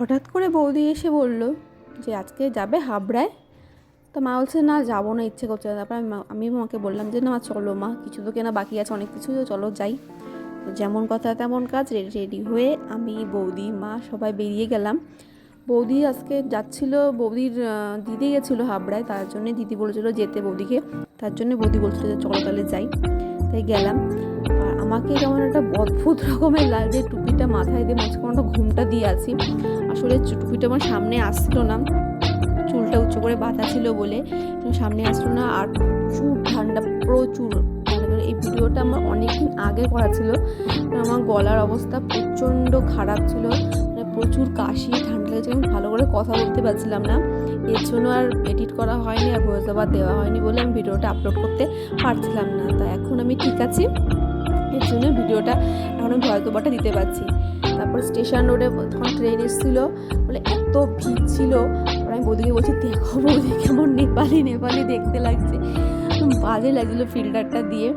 হঠাৎ করে বৌদি এসে বলল যে আজকে যাবে হাবড়ায়। তো মা বলছে, না, যাব না, ইচ্ছে করছে তারপর আমি মাকে বললাম যে, না চলো মা, কিছু তো কেনা বাকি আছে, অনেক কিছু চলো, যাই। যেমন কথা তেমন কাজ রেডি রেডি হয়ে আমি, বৌদি, মা সবাই বেরিয়ে গেলাম। বৌদি আজকে যাচ্ছিল, বৌদির দিদি গেছিল হাবড়ায়, তার জন্য দিদি বলেছিল যেতে বৌদিকে। তার জন্য বৌদি বলছিল যে, চলো তাহলে যাই। তাই গেলাম। আমাকে কেমন একটা অদ্ভুত রকমের লাগছে, টুপিটা মাথায় দিয়ে মাঝখানে একটা ঘুমটা দিয়ে আছি। আসলে টুপিটা আমার সামনে আসছিল না, চুলটা উঁচু করে বাঁধা ছিল বলে সামনে আসলো না। আর প্রচুর ঠান্ডা, প্রচুর। এই ভিডিওটা আমার অনেকদিন আগে করা ছিল। আমার গলার অবস্থা প্রচণ্ড খারাপ ছিল। মানে প্রচুর কাশি, ঠান্ডা লেগেছে আমি ভালো করে কথা বলতে পারছিলাম না। এর জন্য আর এডিট করা হয়নি আর ভয়েস দেওয়া হয়নি বলে আমি ভিডিওটা আপলোড করতে পারছিলাম না। তা এখন আমি ঠিক আছি। এর জন্য ভিডিওটা এখন আমি ভয়েস ওভারটা দিতে পারছি। তারপর স্টেশন রোডে তখন ট্রেন এসেছিল। বলে এত ভিড় ছিল। আমি বৌদিকে বলছি, দেখো বৌদি কেমন নেপালি নেপালি দেখতে লাগছে। বাজে লাগছিল ফিল্টারটা দিয়ে।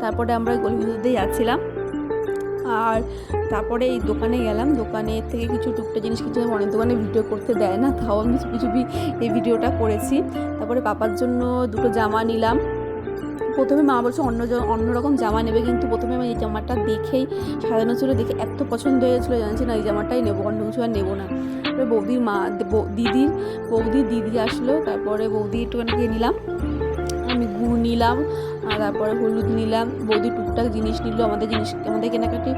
তারপরে আমরা গলি ভিতর দিয়ে যাচ্ছিলাম। আর তারপরে এই দোকানে গেলাম। দোকানে থেকে কিছু টুকটা জিনিস কিছু অনেক দোকানে ভিডিও করতে দেয় না। তাও আমি কিছু চুপি এই ভিডিওটা করেছি। তারপরে পাপার জন্য দুটো জামা নিলাম। প্রথমে মা বলছে অন্য অন্যরকম জামা নেবে, কিন্তু প্রথমে আমি এই জামাটা দেখেই সাজানো ছিল, দেখে এত পছন্দ হয়ে গেছিল জানছি না, এই জামাটাই নেব, অন্য কিছু আর নেব না। তারপরে বৌদির মা দিদির বৌদির দিদি আসলো, তারপরে বৌদি একটুখানি গিয়ে নিলাম, আমি গুড় নিলাম, আর তারপরে হলুদ নিলাম, বৌদি টুকটাক জিনিস নিল, আমাদের জিনিস, আমাদের কেনাকাটি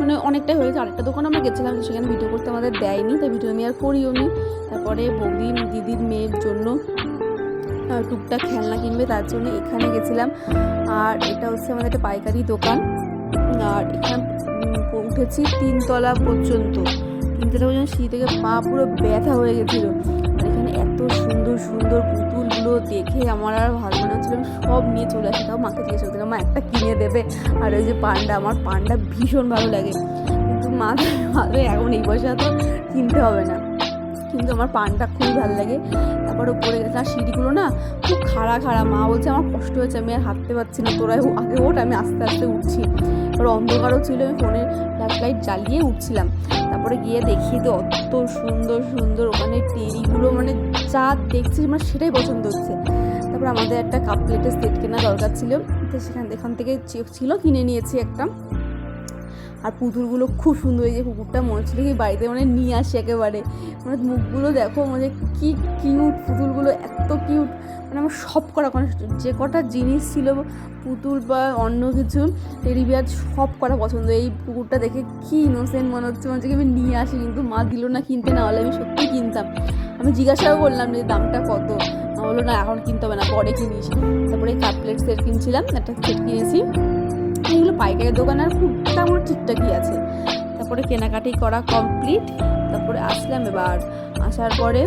মানে অনেকটাই হয়েছে, আরেকটা দোকান আমরা গেছিলাম, সেখানে ভিডিও করতে আমাদের দেয়নি, তাই ভিডিও আমি আর করিও নি। তারপরে বৌদি, দিদির মেয়ের জন্য টুকটাক খেলনা কিনবে, তার জন্য এখানে গেছিলাম। আর এটা হচ্ছে আমাদের একটা পাইকারি দোকান। আর এখানে উঠেছি তিনতলা পর্যন্ত। তিনতলা পর্যন্ত সিঁড়ি থেকে পা পুরো ব্যথা হয়ে গেছিল। এখানে এত সুন্দর সুন্দর পুতুলগুলো দেখে আমার আর ভালো মনে হচ্ছিল সব নিয়ে চলে আসি, তাও মাকে জিজ্ঞেস করছিলাম মা, একটা কিনে দেবে? আর ওই যে পান্ডা, আমার পান্ডা ভীষণ ভালো লাগে। কিন্তু মা মাকে এখন এই বয়সে তো কিনতে হবে না। কিন্তু আমার পানটা খুবই ভালো লাগে। তারপর উপরে গেছে, আর সিঁড়িগুলো না খুব খাড়া খাড়া। মা বলছে, আমার কষ্ট হয়েছে, আমি আর হাঁটতে পারছি না। তোরাই আগে ওঠ, আমি আস্তে আস্তে উঠছি। এবার অন্ধকারও ছিল, আমি ফোনের ফ্ল্যাশ লাইট জ্বালিয়ে উঠছিলাম। তারপরে গিয়ে দেখি তো অত সুন্দর সুন্দর ওখানে টেরিগুলো মানে যা দেখছি আমার সেটাই পছন্দ হচ্ছে। তারপর আমাদের একটা কাপ প্লেটের সেট কেনা দরকার ছিল। তো সেখান, এখান থেকে ছিল, কিনে নিয়েছি একটা। আর পুতুলগুলো খুব সুন্দর এই যে কুকুরটা মনে হচ্ছিল কি বাড়িতে মানে নিয়ে আসি একেবারে। মানে মুখগুলো দেখো মানে কি কিউট পুতুলগুলো, এত কিউট মানে আমার সব করা মানে যে কটা জিনিস ছিল, পুতুল বা অন্য কিছু টেরিবিয়ার সব করা পছন্দ। এই কুকুরটা দেখে কি ইনোসেন্ট মনে হচ্ছে মনে হচ্ছে আমি নিয়ে আসি কিন্তু মা দিল না কিনতে, না হলে আমি সত্যি কিনতাম। আমি জিজ্ঞাসাও করলাম যে দামটা কত? বলল, না, এখন কিনতে হবে না, পরে কিনিস। তারপরে কাপ প্লেট সেট কিনছিলাম, একটা সেট কিনেছি। এগুলো পাইকারি দোকান আর খুব তেমন ঠিকঠাকই আছে। তারপরে কেনাকাটি করা কমপ্লিট তারপরে আসলাম এবার। আসার পরে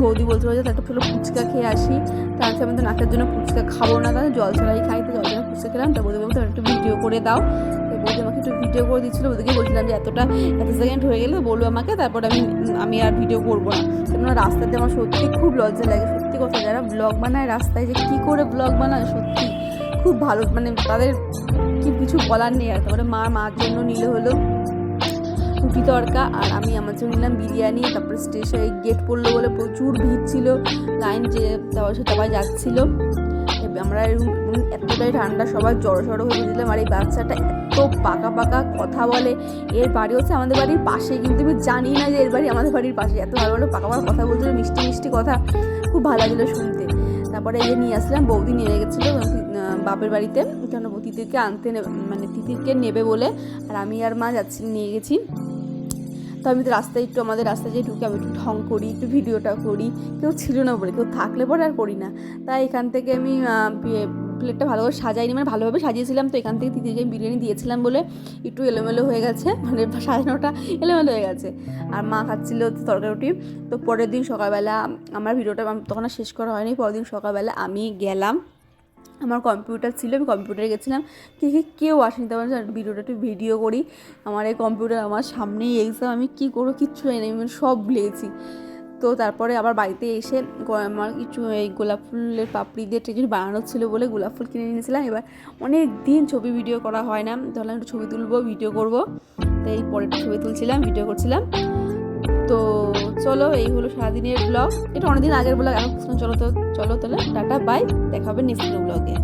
বৌদি বলতে বলছে একটা ছোটো ফুচকা খেয়ে আসি। তার আমি তো নাকের জন্য ফুচকা খাব না। তাহলে জল ছাড়াই খাই। তো জল ছাড়া ফুচকা খেলাম। তা বৌদি বলতে একটু ভিডিও করে দাও। বৌদি আমাকে একটু ভিডিও করে দিচ্ছিল। বৌদিকে বলছিলাম যে, এতটা, এত সেকেন্ড হয়ে গেলে বলব আমাকে। তারপরে আমি আমি আর ভিডিও করব না। কেননা রাস্তাতে আমার সত্যি খুব লজ্জা লাগে। সত্যি কথা, যারা ব্লগ বানায় রাস্তায় যে কী করে ব্লগ বানায় সত্যি খুব ভালো মানে তাদের কিছু বলার নেই আর তারপরে মা মার জন্য নিলে হলো রুটি তড়কা আর আমি আমার জন্য নিলাম বিরিয়ানি, তারপরে স্টেশনে গেট পড়ল বলে প্রচুর ভিড় ছিল লাইন যে সবাই সবাই যাচ্ছিল। আমরা এতটাই ঠান্ডা, সবাই জড়ো সড়ো হয়ে দিলাম আর এই বাচ্চাটা এত পাকা পাকা কথা বলে। এর বাড়ি হচ্ছে আমাদের বাড়ির পাশে, কিন্তু আমি জানি না যে এর বাড়ি আমাদের বাড়ির পাশে। এত ভালো ভালো পাকা পাকা কথা বলছিল, মিষ্টি মিষ্টি কথা, খুব ভালো লাগছিল শুনতে। তারপরে এই নিয়ে আসলাম, বৌদি নিয়ে গেছিল বাপের বাড়িতে, কেন তিতিরকে আনতে মানে তিতিরকে নেবে বলে, আর আমি আর মা যাচ্ছি, নিয়ে গেছি। তো আমি তো রাস্তায় একটু, আমাদের রাস্তায় যে ঢুকে আমি একটু ঢং করি, একটু ভিডিওটা করি। কেউ ছিল না বলে, কেউ থাকলে পরে আর করি না। তাই এখান থেকে আমি প্লেটটা ভালো করে সাজাইনি মানে ভালোভাবে সাজিয়েছিলাম। তো এখান থেকে আমি বিরিয়ানি দিয়েছিলাম বলে একটু এলোমেলো হয়ে গেছে মানে সাজানোটা এলোমেলো হয়ে গেছে। আর মা খাচ্ছিল তরকারি রুটি তো পরের দিন সকালবেলা, আমার ভিডিওটা তখন শেষ করা হয়নি, পরের দিন সকালবেলা আমি গেলাম। আমার কম্পিউটার ছিল, আমি কম্পিউটারে গেছিলাম। কে কে কেউ আসেনি, তারপর ভিডিওটা একটু ভিডিও করি। আমার এই কম্পিউটার, আমার সামনেই এক্সাম আমি কী করব কিচ্ছু জানি আমি মানে সব ভুলেছি। তো তারপরে আবার বাড়িতে এসে আমার কিছু এই গোলাপ ফুলের পাপড়ি দিয়ে কিছু বানানো ছিল বলে গোলাপ ফুল কিনে নিয়েছিলাম এবার অনেক দিন ছবি ভিডিও করা হয় না, তাহলে একটু ছবি তুলবো, ভিডিও করব। তাই পরে একটু ছবি তুলছিলাম, ভিডিও করছিলাম। তো চলো, এই হলো সারাদিনের ব্লগ এটা অনেকদিন আগের ব্লগ এখন চলো তো, চলো তাহলে, টাটা বাই দেখা হবে নেক্সট ব্লগে